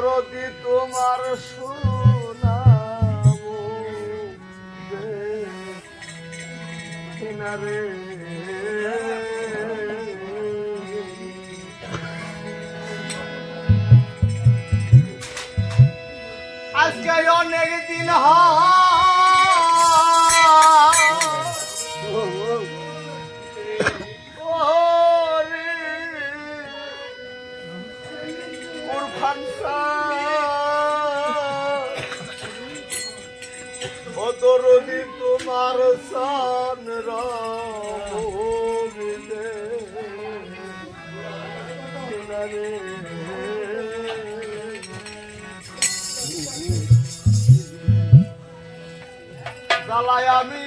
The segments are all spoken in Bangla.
দরদি তোমার শোনাবো কিনারে তোমার সান রামিলে জ্বালায় আমি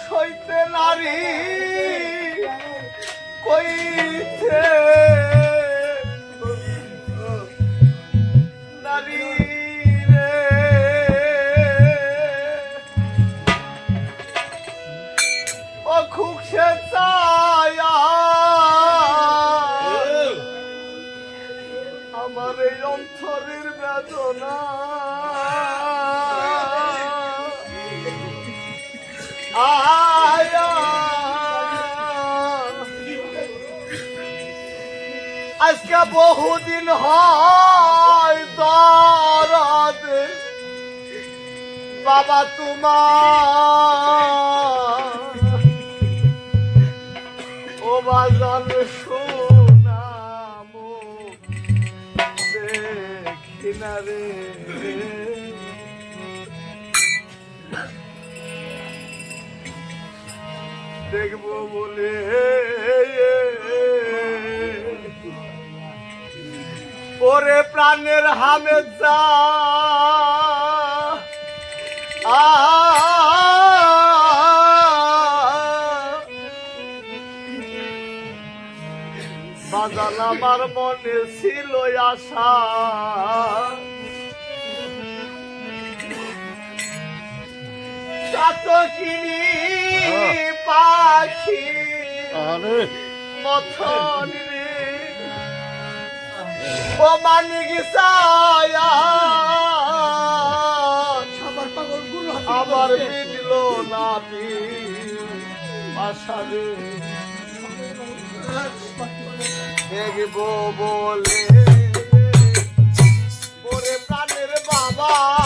সইতে নারী কইতে খুব সে আমার এই অন্তরের বেদনা আজকে বহুদিন হয় দরদ বাবা তোমার রে দেখব বলে ওরে প্রাণের হামে যা বাজাল আমার মনে ছিল আশা। চাতকিনি পাখি আরে। মথন রে। ও মানিক সায়া আবার মিটল না আশা রে। দেখব বলে। ওরে প্রাণের বাবা।